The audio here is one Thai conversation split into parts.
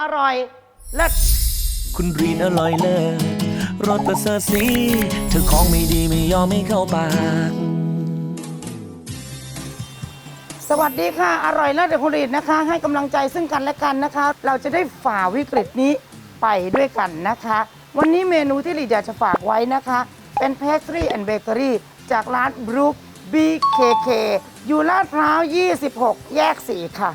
อร่อยเลิศคุณรีนอร่อยเลิศรสประเสริฐสีเธอของไม่ดีไม่ยอมไม่เข้าปาก สวัสดีค่ะ อร่อยเลิศเดอะผลิตนะคะ ให้กำลังใจซึ่งกันและกันนะคะ เราจะได้ฝ่าวิกฤตนี้ไปด้วยกันนะคะ วันนี้เมนูที่ลีดอยากจะฝากไว้นะคะ เป็น Pastry and Bakery จากร้าน Brook BKK อยู่ลาดพร้าว 26 แยก 4 ค่ะ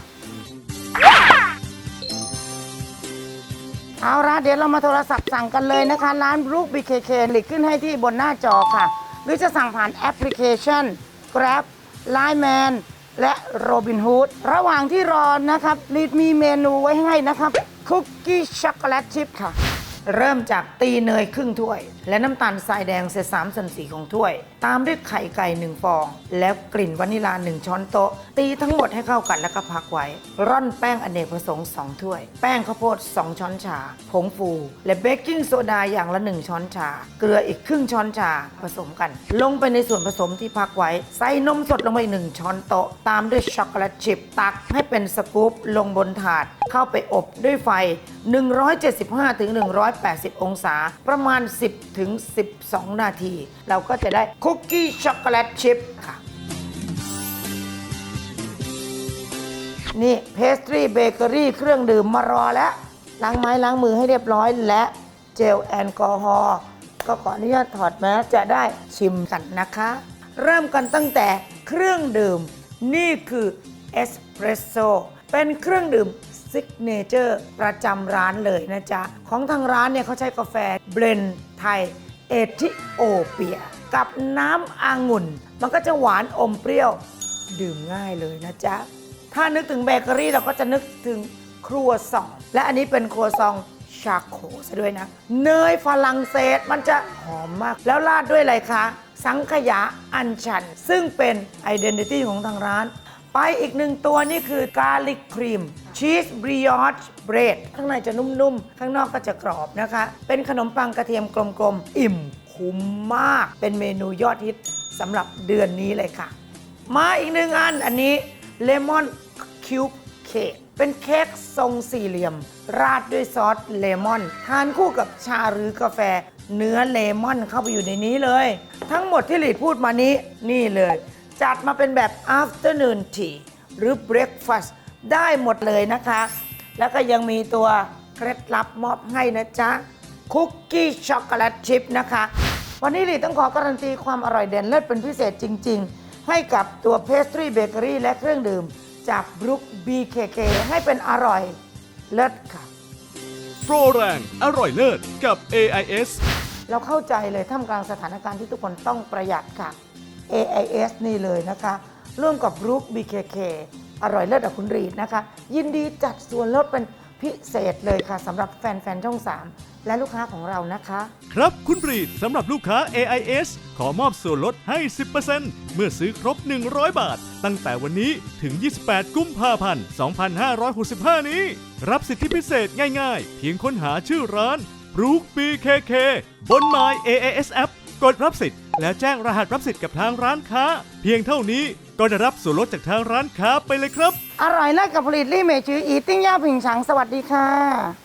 เอาละเดี๋ยวเรามาโทรศัพท์สั่งกันเลยนะคะ ร้านรูปบีเคเคลิกขึ้นให้ที่บนหน้าจอค่ะ หรือจะสั่งผ่านแอปพลิเคชัน Grab Line Man และ Robinhood ระหว่างที่รอนะครับรีดมีเมนูไว้ให้นะครับคุกกี้ช็อกโกแลตชิพค่ะ เริ่มจากตีเนยครึ่งถ้วย และน้ำตาลทรายแดงเศษสามส่วนสี่ของถ้วย ตามด้วยไข่ไก่หนึ่งฟอง แล้วกลิ่นวานิลาหนึ่งช้อนโต๊ะ ตีทั้งหมดให้เข้ากันแล้วก็พักไว้ ร่อนแป้งอเนกประสงค์2ถ้วย แป้งข้าวโพด2ช้อนชา ผงฟู และเบกกิ้งโซดาอย่างละ1ช้อนชา เกลืออีกครึ่งช้อนชาผสมกัน ลงไปในส่วนผสมที่พักไว้ใส่นมสดลงไปหนึ่งช้อนโต๊ะ ตามด้วยช็อกโกแลตชิพตักให้เป็นสกู๊ปลงบนถาด เข้าไปอบด้วยไฟ 175 ถึง 180 องศา ประมาณ 10 ถึง 12 นาที เราก็จะได้คุกกี้ช็อกโกแลตชิพค่ะนี่เพสตรีเบเกอรี่เครื่องดื่มมารอแล้ว ล้างไม้ล้างมือให้เรียบร้อยและเจลแอลกอฮอล์ก็ขออนุญาตถอดแมสจะได้ชิมกันนะคะ เริ่มกันตั้งแต่เครื่องดื่ม นี่คือเอสเปรสโซเป็นเครื่องดื่ม ซิกเนเจอร์ประจำร้านเลยนะจ๊ะ ของทางร้านเนี่ยเขาใช้กาแฟเบรนด์ไทยเอธิโอเปีย กับน้ำองุ่น มันก็จะหวานอมเปรี้ยวดื่มง่ายเลยนะจ๊ะ ถ้านึกถึงเบเกอรี่เราก็จะนึกถึงครัวซอง และอันนี้เป็นครัวซองชาโคซะด้วยนะ เนยฝรั่งเศสมันจะหอมมาก แล้วราดด้วยอะไรคะ สังขยาอัญชัน ซึ่งเป็นไอดีนิตี้ของทางร้าน ไปอีกหนึ่งตัวนี่คือกาลิกครีม ชีสบริออชเบรดข้างในจะนุ่มๆ ข้างนอกก็จะกรอบนะคะ เป็นขนมปังกระเทียมกลมๆ อิ่มคุ้มมาก เป็นเมนูยอดฮิตสำหรับเดือนนี้เลยค่ะ มาอีกหนึ่งอันอันนี้เลมอนคิวบเค้กเป็นเค้กทรงสี่เหลี่ยม ราดด้วยซอสเลมอน ทานคู่กับชาหรือกาแฟ เนื้อเลมอนเข้าไปอยู่ในนี้เลย ทั้งหมดที่หลีพูดมานี้นี่เลย จัดมาเป็นแบบ afternoon tea หรือ breakfast ได้หมดเลยนะคะ แล้วก็ยังมีตัวเคล็ดลับมอบให้นะจ๊ะคุกกี้ช็อกโกแลตชิพนะคะ วันนี้หลีต้องขอการันตีความอร่อยเด่นเลิศเป็นพิเศษจริง ๆ ให้กับตัวเพสตรีเบเกอรี่และเครื่องดื่ม จากบรุก BKK ให้เป็นอร่อยเลิศค่ะ โปรแรงอร่อยเลิศกับ AIS เราเข้าใจเลยท่ามกลางสถานการณ์ที่ทุกคนต้องประหยัดค่ะ AIS นี่เลยนะคะ ร่วมกับบรุก BKK อร่อยเลิศกับคุณรีดนะคะ ยินดีจัดส่วนลดเป็นพิเศษเลยค่ะสำหรับแฟนๆช่อง 3 และลูกค้าของเรานะคะ ครับคุณบรีดสำหรับลูกค้า AIS ขอมอบส่วนลดให้ 10%เมื่อซื้อครบ 100 บาท ตั้งแต่วันนี้ถึง 28 กุมภาพันธ์ 2565 นี้ รับสิทธิพิเศษง่ายๆ เพียงค้นหาชื่อร้าน b r o o k BKK บน My AIS App กดรับสิทธิ์แล้วแจ้งรหัสรับสิทธิ์กับทางร้านค้า เพียงเท่านี้ ก็ได้รับส่วนลดจากทางร้านค้าไปเลยครับ อร่อยเลิศกับผลิตลี่เมจืออีติ้งย่าผิงฉังสวัสดีค่ะ